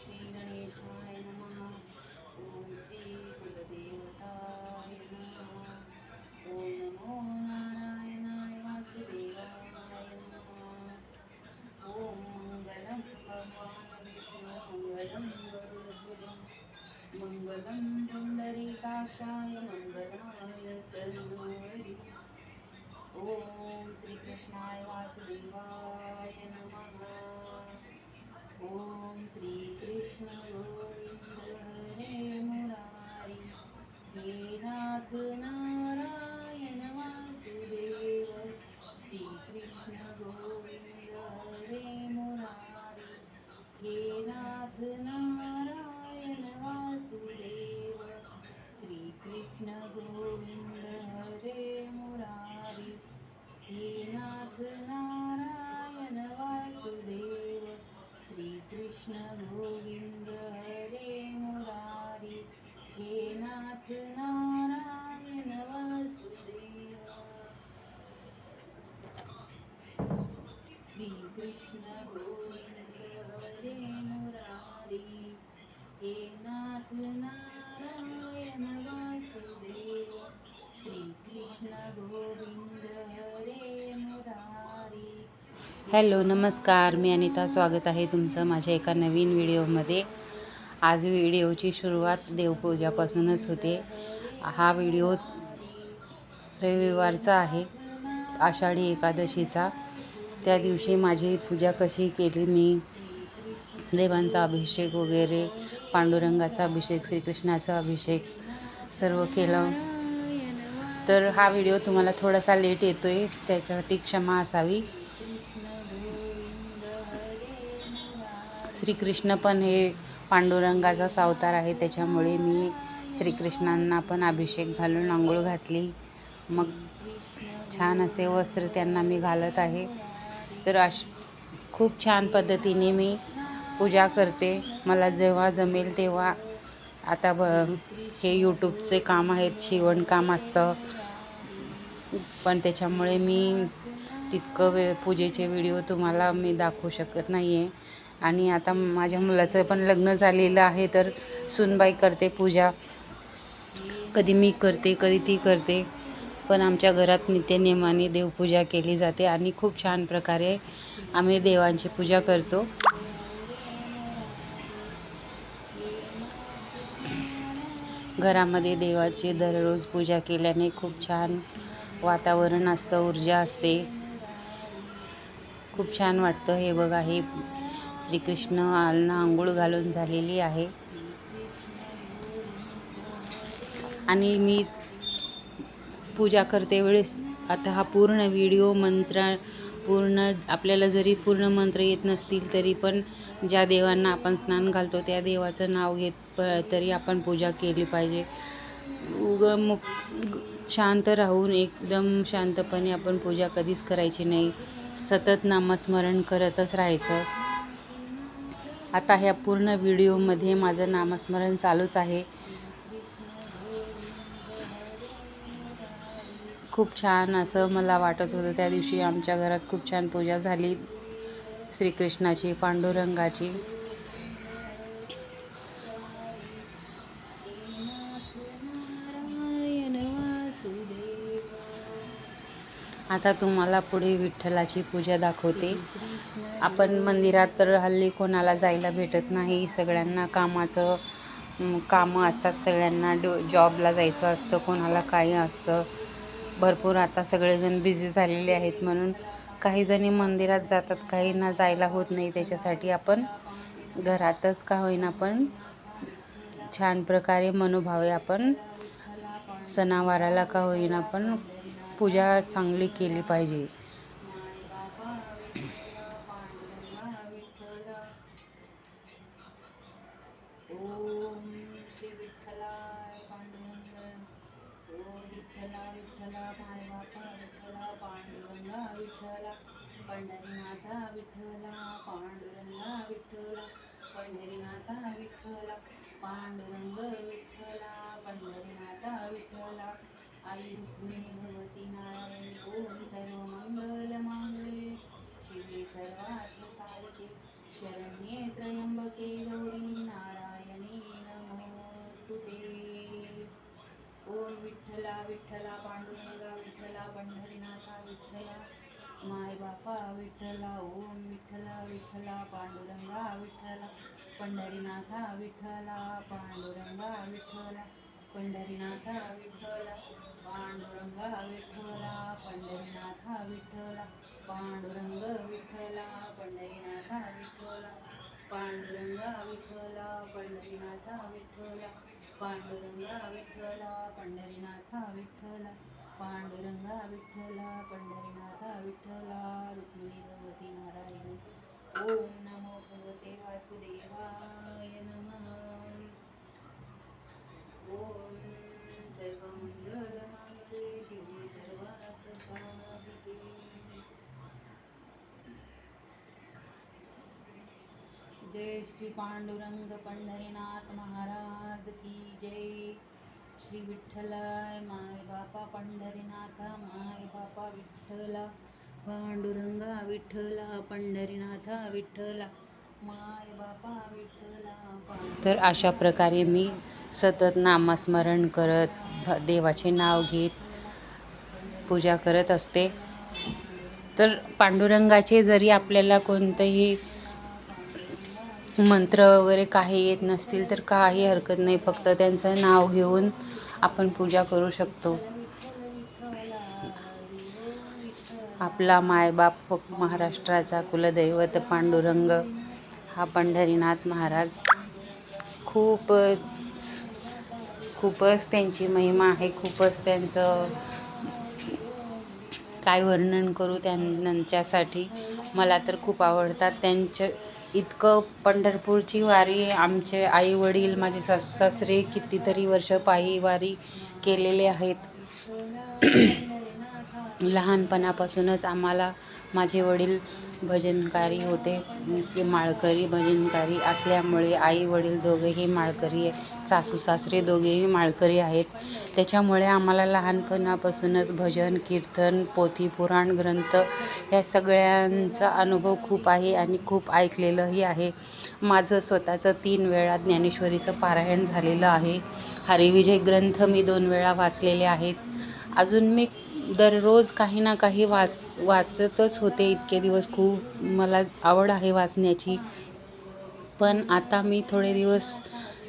श्री गणेशाय हॅलो नमस्कार. मी अनिता स्वागत आहे तुमचं माझ्या एका नवीन व्हिडिओमध्ये. आज व्हिडिओची सुरुवात देवपूजापासूनच होते. हा व्हिडिओ रविवारचा आहे आषाढी एकादशीचा. त्या दिवशी माझी पूजा कशी केली मी देवांचा अभिषेक वगैरे पांडुरंगाचा अभिषेक श्रीकृष्णाचा अभिषेक सर्व केलं. तर हा व्हिडिओ तुम्हाला थोडासा लेट येतो आहे त्याच्यासाठी क्षमा असावी. श्रीकृष्ण पण हे पांडुरंगाचाच अवतार आहे त्याच्यामुळे मी श्रीकृष्णांना पण अभिषेक घालून आंघोळ घातली. मग छान असे वस्त्र त्यांना मी घालत आहे. तर अश खूप छान पद्धतीने मी पूजा करते. मला जेव्हा जमेल तेव्हा आता ब हे यूट्यूबचे काम आहेत शिवणकाम असतं. पण त्याच्यामुळे मी तितकं वे पूजेचे व्हिडिओ तुम्हाला मी दाखवू शकत नाही आहे आणि आता माझ्या मुलाचं पण लग्न झालेलं आहे तर सुनबाई करते पूजा. कधी मी करते कधी ती करते. पण आमच्या घरात नित्यनेमाने देवपूजा केली जाते आणि खूप छान प्रकारे आम्ही देवांची पूजा करतो. घरामध्ये देवाची दररोज पूजा केल्याने खूप छान वातावरण असतं ऊर्जा असते. खूप छान वाटतं. हे बघा हे श्रीकृष्ण आलना आंघोळ घालून झालेली आहे. आणि मी पूजा करते वेळेस आता हा पूर्ण व्हिडिओ मंत्र पूर्ण आपल्याला जरी पूर्ण मंत्र येत नसतील तरी पण ज्या देवांना आपण स्नान घालतो त्या देवाचं नाव घेत प तरी आपण पूजा केली पाहिजे. उग शांत राहून एकदम शांतपणे आपण पूजा कधीच करायची नाही. सतत नामस्मरण करतच राहायचं. आता ह्या पूर्ण व्हिडिओमध्ये माझं नामस्मरण चालूच आहे. खूप छान असं मला वाटत होतं त्या दिवशी आमच्या घरात खूप छान पूजा झाली. श्रीकृष्णाची पांडुरंगाची. आता तुम्हाला पुढे विठ्ठलाची पूजा दाखवते. आपण मंदिरात तर हल्ली कोणाला जायला भेटत नाही. सगळ्यांना कामाचं कामं असतात. सगळ्यांना डो जॉबला जायचं असतं. कोणाला काही असतं. भरपूर आता सगळेजण बिझी झालेले आहेत. म्हणून काही जणी मंदिरात जातात काहींना जायला होत नाही. त्याच्यासाठी आपण घरातच का होईना पण छान प्रकारे मनोभावे आपण सणावाराला का होईना पण पूजा चांगली केली पाहिजे. ओम श्री पांडुरंग ओम विठ्ठला विठ्ठला माय बापा विठ्ठला विठ्ठला पंढरीनाथा विठ्ठला पांडुरंगा विठ्ठला पंढरीनाथा विठ्ठला पांडुरंग विठ्ठला आई रुक्मिणी भगवती नारायणी ओम सर्व मंगल मांगल्ये शिवे सर्वार्थ शरण्ये त्र्यंबके गौरी नारायणी नमोस्तुते ओम विठ्ठला विठ्ठला पांडुरंगा विठ्ठला पंढरीनाथा विठ्ठला माय बापा विठ्ठला ओम विठ्ठला विठ्ठला पांडुरंगा विठ्ठला पंढरीनाथा विठ्ठला पांडुरंगा विठ्ठला पंढरीनाथा विठ्ठला. पांडुरंगा विठ्ठला पंढरीनाथा विठ्ठला. पांडुरंग विठ्ठला पंढरीनाथा विठ्ठला. पांडुरंगा विठ्ठला पंढरीनाथा विठ्ठला. पांडुरंगा विठ्ठला पंढरीनाथा विठ्ठला. पांडुरंगा विठ्ठला पंढरीनाथा विठ्ठला. रुक्मिणी भगवती नारायणी. ओम नमो भगवते वासुदेवाय नमः. ओम शिवे सर्वार्थसाधिके जय श्री पांडुरंग पंढरीनाथ महाराज की जय. श्री विठ्ठलाय माय बापा पंढरीनाथा माय बापा विठ्ठला पांडुरंगा विठ्ठला पंढरीनाथा विठ्ठला. तर अशा प्रकारे मी सतत नामस्मरण करत भ- देवाचे नाव घेत पूजा करत असते. तर पांडुरंगाचे जरी आपल्याला कोणतंही मंत्र वगैरे काही येत नसतील तर काही हरकत नाही. फक्त त्यांचं नाव घेऊन आपण पूजा करू शकतो. आपला मायबाप महाराष्ट्राचा कुलदैवत पांडुरंग. हा पंढरीनाथ महाराज खूपच खूपच त्यांची महिमा आहे खूपच त्यांचं काय वर्णन करू त्यांच्यासाठी मला तर खूप आवडतात. त्यांचे इतकं पंढरपूरची वारी आमचे आई वडील माझे सास सासरे कितीतरी वर्ष पायी वारी केलेले आहेत. लहानपणापासूनच आम्हाला माझे वडील भजनकारी होते. ते माळकरी भजनकारी असल्यामुळे आई वडील दोघेही माळकरी आहे सासू सासरे दोघेही माळकरी आहेत. त्याच्यामुळे आम्हाला लहानपणापासूनच भजन कीर्तन पोथी पुराण ग्रंथ या सगळ्यांचा अनुभव खूप आहे आणि खूप ऐकलेलंही आहे. माझं स्वतःचं तीन वेळा ज्ञानेश्वरीचं पारायण झालेलं आहे. हरिविजय ग्रंथ मी दोन वेळा वाचलेले आहेत. अजून मी दररोज काही ना काही वाच वाचतच होते इतके दिवस. खूप मला आवड आहे वाचण्याची. पण आता मी थोडे दिवस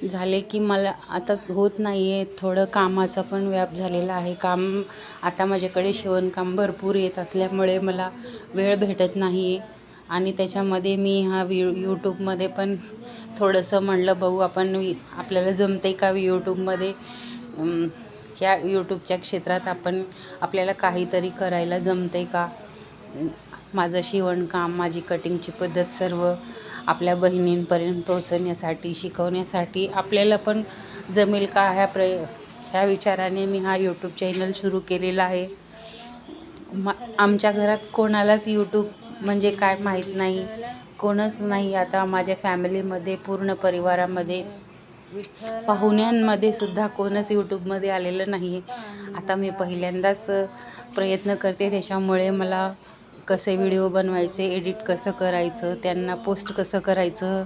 झाले की मला आता होत नाही आहे थोडं कामाचा पण व्याप झालेला आहे. काम आता माझ्याकडे शिवणकाम भरपूर येत असल्यामुळे मला वेळ भेटत नाही आहे आणि त्याच्यामध्ये मी हा वि यूट्यूबमध्ये पण थोडंसं म्हणलं बघू आपण आपल्याला जमते का यूट्यूबमध्ये ह्या यूट्यूबच्या क्षेत्रात आपण आपल्याला काहीतरी करायला जमते का? माझं शिवणकाम माझी कटिंगची पद्धत सर्व आपल्या बहिणींपर्यंत पोहोचवण्यासाठी शिकवण्यासाठी आपल्याला पण जमेल का ह्या प्र ह्या विचाराने मी हा यूट्यूब चॅनल सुरू केलेला आहे. मा आमच्या घरात कोणालाच यूट्यूब म्हणजे काय माहीत नाही कोणच नाही. आता माझ्या फॅमिलीमध्ये पूर्ण परिवारामध्ये पाहुण्यांमध्ये सुद्धा कोणच यूट्यूबमध्ये आलेलं नाही आहे आता मी पहिल्यांदाच प्रयत्न करते. त्याच्यामुळे मला कसे व्हिडिओ बनवायचे एडिट कसं करायचं त्यांना पोस्ट कसं करायचं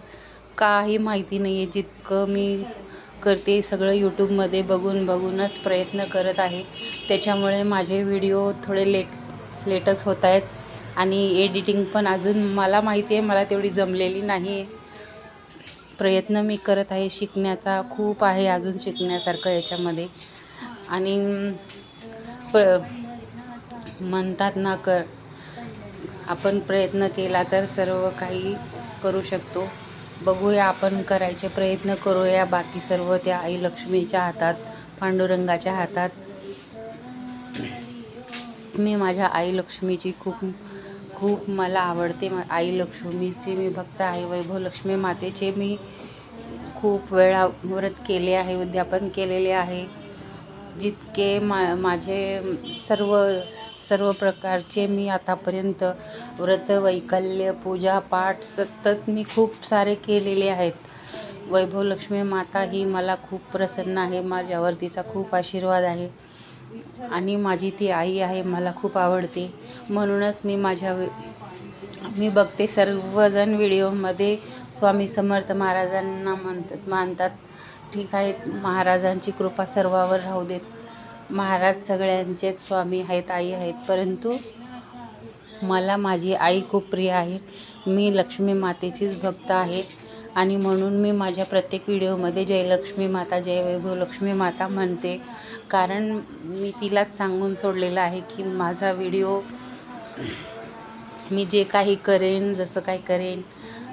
काही माहिती नाही आहे जितकं मी करते सगळं यूट्यूबमध्ये बघून बघूनच प्रयत्न करत आहे. त्याच्यामुळे माझे व्हिडिओ थोडे लेट लेटच होत आहेत आणि एडिटिंग पण अजून मला माहिती आहे मला तेवढी जमलेली नाही आहे प्रयत्न मी करत आहे. शिकण्याचा खूप आहे अजून शिकण्यासारखं याच्यामध्ये. आणि प म्हणतात ना कर आपण प्रयत्न केला तर सर्व काही करू शकतो. बघूया आपण करायचे प्रयत्न करूया. बाकी सर्व त्या आई लक्ष्मीच्या हातात पांडुरंगाच्या हातात. मी माझ्या आई लक्ष्मीची खूप खूप मला आवडते. आई लक्ष्मीची मी भक्त आहे वैभव लक्ष्मी मातेचे मी खूप वेळा व्रत केले आहे उद्यापन केलेले आहे. जितके मा माझे सर्व सर्व प्रकारचे मी आतापर्यंत व्रत वैकल्य पूजा पाठ सतत मी खूप सारे केलेले आहेत. वैभव लक्ष्मी माता ही मला खूप प्रसन्न आहे माझ्यावर तिचा खूप आशीर्वाद आहे. आणि माझी ती आई आहे मला खूप आवडते. म्हणूनच मी माझ्या मी बघते सर्वजण व्हिडिओमध्ये स्वामी समर्थ महाराजांना म्हणतात मानतात. ठीक आहे महाराजांची कृपा सर्वावर राहू देत. महाराज सगळ्यांचेच स्वामी आहेत आई आहेत. परंतु मला माझी आई खूप प्रिय आहे. मी लक्ष्मी मातेचीच भक्त आहे. आणि म्हणून मी माझ्या प्रत्येक व्हिडिओमध्ये जय लक्ष्मी माता जय वैभव लक्ष्मी माता म्हणते. कारण मी तिलाच सांगून सोडलेलं आहे की माझा व्हिडिओ मी जे काही करेन जसं काही करेन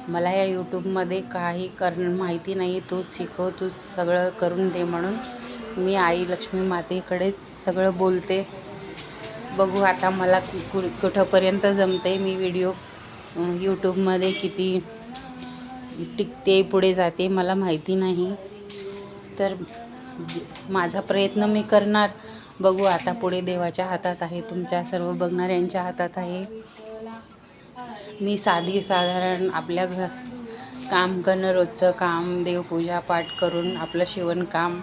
मला या यूट्यूबमध्ये काही करणं माहिती नाही तूच शिकव तूच सगळं करून दे म्हणून मी आई लक्ष्मी मातेकडेच सगळं बोलते. बघू आता मला कु कुठंपर्यंत जमते मी व्हिडिओ. यूट्यूबमध्ये किती टिकते पुढे जाते मला माहिती नाही. तर माझा प्रयत्न मी करणार. बघू आता पुढे देवाच्या हातात आहे तुमच्या सर्व बघणाऱ्यांच्या हातात आहे. मी साधी साधारण आपल्या घर काम करणं रोजचं काम देवपूजा पाठ करून आपलं शिवणकाम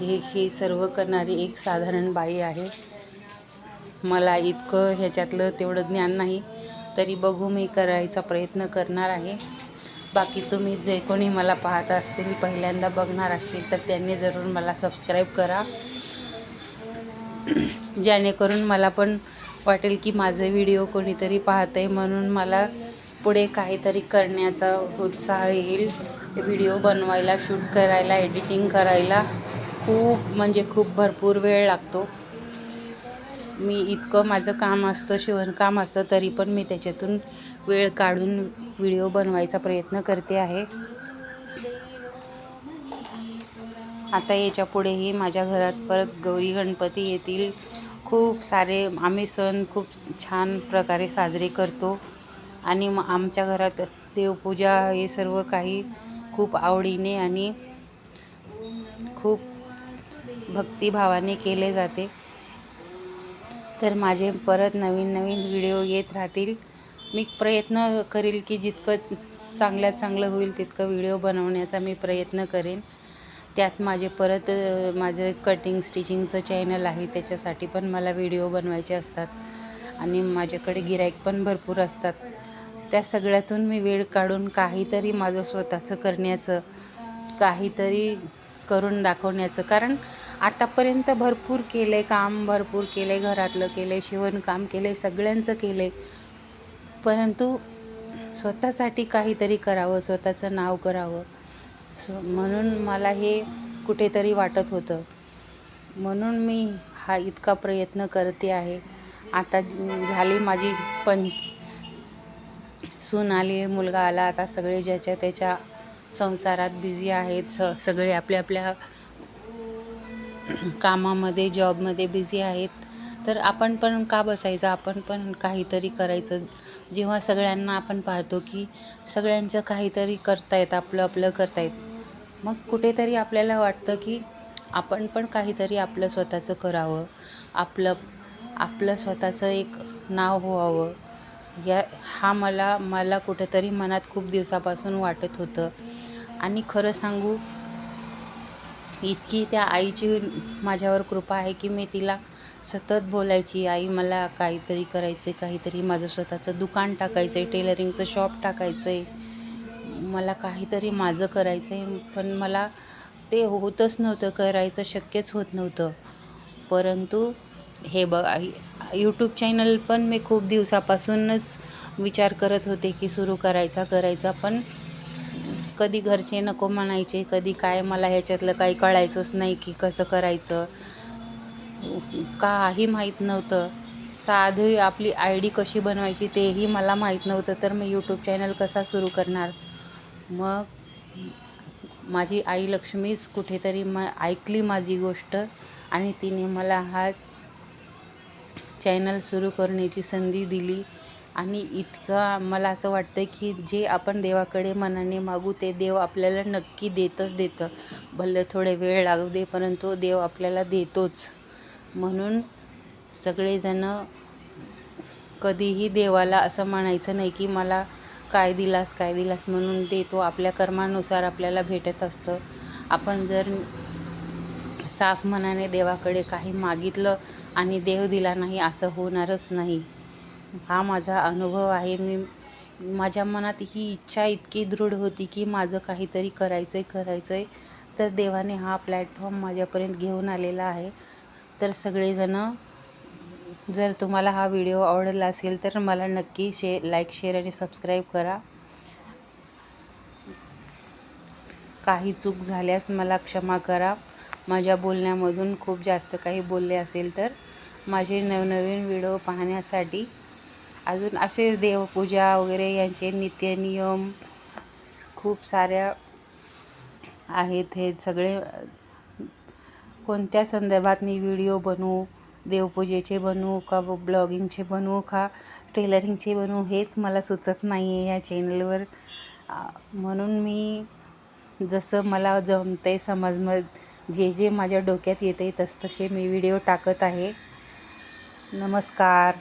हे हे सर्व करणारी एक साधारण बाई आहे. मला इतकं ह्याच्यातलं तेवढं ज्ञान नाही तरी बघू मी करायचा प्रयत्न करणार आहे. बाकी तुम्ही जे कोणी मला पाहत असतील पहिल्यांदा बघणार असतील तर त्यांनी जरूर मला सबस्क्राईब करा. जेणेकरून मला पण वाटेल की माझे व्हिडिओ कोणीतरी पाहत आहे म्हणून मला पुढे काहीतरी करण्याचा उत्साह येईल. व्हिडिओ बनवायला शूट करायला एडिटिंग करायला खूप म्हणजे खूप भरपूर वेळ लागतो. मी इतकं माझं काम असतं शिवणकाम असतं तरी पण मी त्याच्यातून वेळ काढून व्हिडिओ बनवायचा प्रयत्न करते आहे. आता याच्या पुढेही माझ्या घरात परत गौरी गणपती येतील. खूप सारे आम्ही सण खूप छान प्रकारे साजरे करतो. आणि मग आमच्या घरात देवपूजा हे सर्व काही खूप आवडीने आणि खूप भक्तिभावाने केले जाते. तर माझे परत नवीन नवीन व्हिडिओ येत राहतील. मी प्रयत्न करेल की जितकं चांगल्यात चांगलं होईल तितकं व्हिडिओ बनवण्याचा मी प्रयत्न करेन. त्यात माझे परत माझं कटिंग स्टिचिंगचं चॅनल आहे त्याच्यासाठी पण मला व्हिडिओ बनवायचे असतात. आणि माझ्याकडे गिराईक पण भरपूर असतात. त्या सगळ्यातून मी वेळ काढून काहीतरी माझं स्वतःचं करण्याचं काहीतरी करून दाखवण्याचं. कारण आतापर्यंत भरपूर केलं आहे काम भरपूर केलं आहे घरातलं केलं आहे शिवणकाम केलं आहे सगळ्यांचं केलं. आहे परंतु स्वतःसाठी काहीतरी करावं स्वतःचं नाव करावं. सो म्हणून मला हे कुठेतरी वाटत होतं. म्हणून मी हा इतका प्रयत्न करते आहे. आता झाली माझी पण सून आली मुलगा आला. आता सगळे ज्याच्या त्याच्या संसारात बिझी आहेत स सगळे आपल्या आपल्या कामामध्ये जॉबमध्ये बिझी आहेत तर आपण पण का बसायचं? आपण पण काहीतरी करायचं. जेव्हा सगळ्यांना आपण पाहतो की सगळ्यांचं काहीतरी करतायत आपलं आपलं करतायत मग कुठेतरी आपल्याला वाटतं की आपण पण काहीतरी आपलं स्वतःचं करावं आपलं आपलं स्वतःचं एक नाव व्हावं. या हा मला मला कुठेतरी मनात खूप दिवसापासून वाटत होतं. आणि खरं सांगू इतकी त्या आईची माझ्यावर कृपा आहे की मी तिला सतत बोलायची आई मला काहीतरी करायचं आहे काहीतरी माझं स्वतःचं दुकान टाकायचं आहे टेलरिंगचं शॉप टाकायचं आहे मला काहीतरी माझं करायचं आहे पण मला ते होतच नव्हतं करायचं शक्यच होत नव्हतं. परंतु हे बघ यूट्यूब चॅनल पण मी खूप दिवसापासूनच विचार करत होते की सुरू करायचा करायचा पण कधी घरचे नको म्हणायचे कधी काय मला ह्याच्यातलं काही कळायचंच नाही की कसं करायचं. काही माहीत नव्हतं. साधी आपली आय डी कशी बनवायची तेही मला माहीत नव्हतं तर मी यूट्यूब चॅनल कसा सुरू करणार? मग माझी आई लक्ष्मीच कुठेतरी म ऐकली माझी गोष्ट आणि तिने मला हा चॅनल सुरू करण्याची संधी दिली. आणि इतका मला असं वाटतं की जे आपण देवाकडे मनाने मागू ते देव आपल्याला नक्की देतच देतं. भले थोडे वेळ लागू दे परंतु देव आपल्याला देतोच. म्हणून सगळेजणं कधीही देवाला असं म्हणायचं नाही की मला काय दिलास काय दिलास म्हणून देतो आपल्या कर्मानुसार आपल्याला भेटत असतं. आपण जर साफ मनाने देवाकडे काही मागितलं आणि देव दिला नाही असं होणारच नाही. हा माझा अनुभव आहे. मी माझ्या मनात ही इच्छा इतकी दृढ होती की माझं काहीतरी करायचं आहे करायचं आहे तर देवाने हा प्लॅटफॉर्म माझ्यापर्यंत घेऊन आलेला आहे. तर सगळेजणं जर तुम्हाला हा व्हिडिओ आवडला असेल तर मला नक्की शे लाईक शेअर आणि सबस्क्राईब करा. काही चूक झाल्यास मला क्षमा करा. माझ्या बोलण्यामधून खूप जास्त काही बोलले असेल तर. माझे नवनवीन व्हिडिओ पाहण्यासाठी अजून असे देवपूजा वगैरे यांचे नित्यनियम खूप साऱ्या आहेत. हे सगळे कोणत्या संदर्भात मी व्हिडिओ बनवू देवपूजेचे बनवू का ब्लॉगिंगचे बनवू का टेलरिंगचे बनवू हेच मला सुचत नाही आहे या चॅनलवर म्हणून मी जसं मला जमतं आहे समजमत जे जे माझ्या डोक्यात येते तस तसे मी व्हिडिओ टाकत आहे. नमस्कार.